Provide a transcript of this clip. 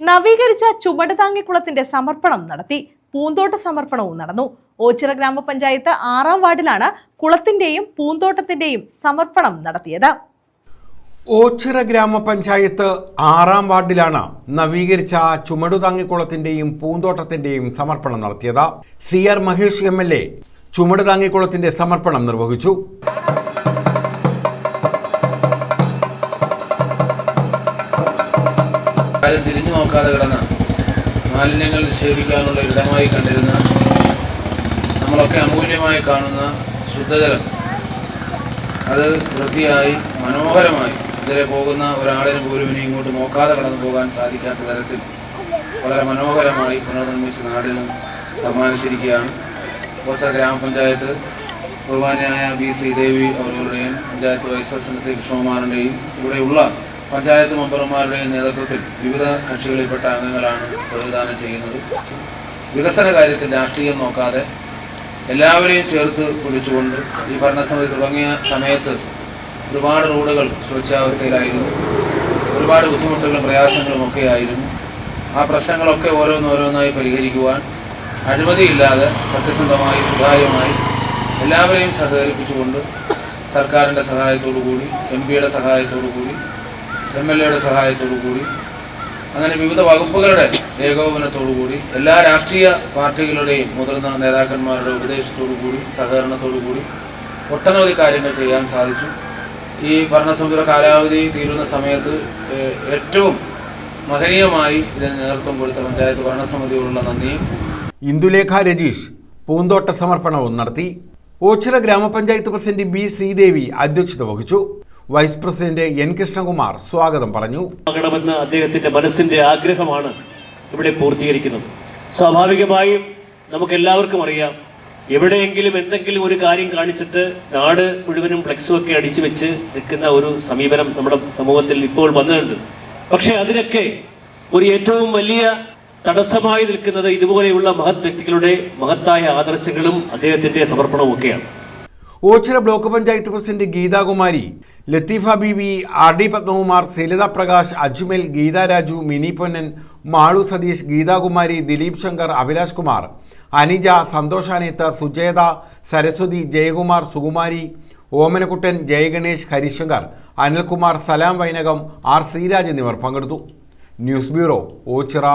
നവീകരിച്ച ചുമടുതാങ്ങിക്കുളത്തിന്റെ സമർപ്പണം നടത്തി. പൂന്തോട്ട സമർപ്പണവും നടന്നു. ഓച്ചിറ ഗ്രാമപഞ്ചായത്ത് ആറാം വാർഡിലാണ് കുളത്തിന്റെയും പൂന്തോട്ടത്തിന്റെയും സമർപ്പണം നടത്തിയത്. ഓച്ചിറ ഗ്രാമപഞ്ചായത്ത് ആറാം വാർഡിലാണ് നവീകരിച്ച ചുമടുതാങ്ങിക്കുളത്തിന്റെയും പൂന്തോട്ടത്തിന്റെയും സമർപ്പണം നടത്തിയത്. C R Mahesh M L A ചുമടുതാങ്ങിക്കുളത്തിന്റെ സമർപ്പണം നിർവഹിച്ചു. ആരും തിരിഞ്ഞു നോക്കാതെ കിടന്ന മാലിന്യങ്ങൾ നിക്ഷേപിക്കാനുള്ള ഇടമായി കണ്ടിരുന്ന നമ്മളൊക്കെ അമൂല്യമായി കാണുന്ന ശുദ്ധജലം. അത് വൃത്തിയായി മനോഹരമായി ഇതിലെ പോകുന്ന ഒരാളിന് പോലും ഇനി ഇങ്ങോട്ട് നോക്കാതെ കടന്നു പോകാൻ സാധിക്കാത്ത തരത്തിൽ വളരെ മനോഹരമായി പുനർനിർമ്മിച്ച് നാടിന് സമ്മാനിച്ചിരിക്കുകയാണ്. കൊച്ച ഗ്രാമപഞ്ചായത്ത് ബഹുമാനായ ബി ശ്രീദേവി അവരുടെയും പഞ്ചായത്ത് വൈസ് പ്രസിഡന്റ് ശ്രീ കൃഷ്ണകുമാറിന്റെയും ഇവിടെയുള്ള പഞ്ചായത്ത് മെമ്പർമാരുടെ നേതൃത്വത്തിൽ വിവിധ കക്ഷികളിൽപ്പെട്ട അംഗങ്ങളാണ് പ്രതിദാനം ചെയ്യുന്നത്. വികസന കാര്യത്തിൽ രാഷ്ട്രീയം നോക്കാതെ എല്ലാവരെയും ചേർത്ത് പിടിച്ചുകൊണ്ട് ഈ ഭരണസമിതി തുടങ്ങിയ സമയത്ത് ഒരുപാട് റോഡുകൾ ശോച്യാവസ്ഥയിലായിരുന്നു ഒരുപാട് ബുദ്ധിമുട്ടുകളും പ്രയാസങ്ങളും ഒക്കെ ആയിരുന്നു ആ പ്രശ്നങ്ങളൊക്കെ ഓരോന്നോരോന്നായി പരിഹരിക്കുവാൻ അഴിമതിയില്ലാതെ സത്യസന്ധമായി സുതാര്യമായി എല്ലാവരെയും സഹകരിപ്പിച്ചുകൊണ്ട് സർക്കാരിന്റെ സഹായത്തോടു കൂടി എം പിയുടെ സഹായത്തോടു കൂടി എം എൽ എയുടെ സഹായത്തോടു കൂടി അങ്ങനെ വിവിധ വകുപ്പുകളുടെ ഏകോപനത്തോടു കൂടി എല്ലാ രാഷ്ട്രീയ പാർട്ടികളുടെയും മുതിർന്ന നേതാക്കന്മാരുടെ ഉപദേശത്തോടു കൂടി സഹകരണത്തോടു കൂടി ഒട്ടനവധി കാര്യങ്ങൾ ചെയ്യാൻ സാധിച്ചു. ഈ ഭരണസമിതിയുടെ കാലാവധി തീരുന്ന സമയത്ത് ഏറ്റവും മഹനീയമായി ഇതിന് നേതൃത്വം കൊടുത്ത പഞ്ചായത്ത് ഭരണസമിതിയോടുള്ള നന്ദിയും. ഇന്ദുലേഖ രജീഷ് പൂന്തോട്ട സമർപ്പണവും നടത്തി. ഓച്ചിറ ഗ്രാമപഞ്ചായത്ത് പ്രസിഡന്റ് ബി ശ്രീദേവി അധ്യക്ഷത വഹിച്ചു. വൈസ് പ്രസിഡന്റ് എൻ കൃഷ്ണകുമാർ സ്വാഗതം പറഞ്ഞു. ആകണമെന്ന് അദ്ദേഹത്തിന്റെ മനസ്സിന്റെ ആഗ്രഹമാണ് ഇവിടെ പൂർത്തീകരിക്കുന്നത്. സ്വാഭാവികമായും നമുക്ക് എല്ലാവർക്കും അറിയാം എവിടെയെങ്കിലും എന്തെങ്കിലും ഒരു കാര്യം കാണിച്ചിട്ട് നാട് മുഴുവനും ഫ്ലെക്സും ഒക്കെ അടിച്ചു വെച്ച് നിൽക്കുന്ന ഒരു സമീപനം നമ്മുടെ സമൂഹത്തിൽ ഇപ്പോൾ വന്നിട്ടുണ്ട്. പക്ഷെ അതിനൊക്കെ ഒരു ഏറ്റവും വലിയ തടസ്സമായി നിൽക്കുന്നത് ഇതുപോലെയുള്ള മഹത് വ്യക്തികളുടെ മഹത്തായ ആദർശങ്ങളും അദ്ദേഹത്തിന്റെ സമർപ്പണവും ഒക്കെയാണ്. Ochira block panchayat president Geethakumari Latheefa Beevi R D Padmakumar Sreelatha Prakash Ajmal Geetha Raju Mini Ponnan Malu Satheesh Geethakumari Dileep Shankar Abhilash Kumar Anija സന്തോഷാനേത്ത് Sujetha Saraswathi Jayakumar Sukumari Omanakuttan Jayaganesh Harishankar Anilkumar Salam Vainakam R Sreeraj എന്നിവർ പങ്കെടുത്തു. News bureau Ochira.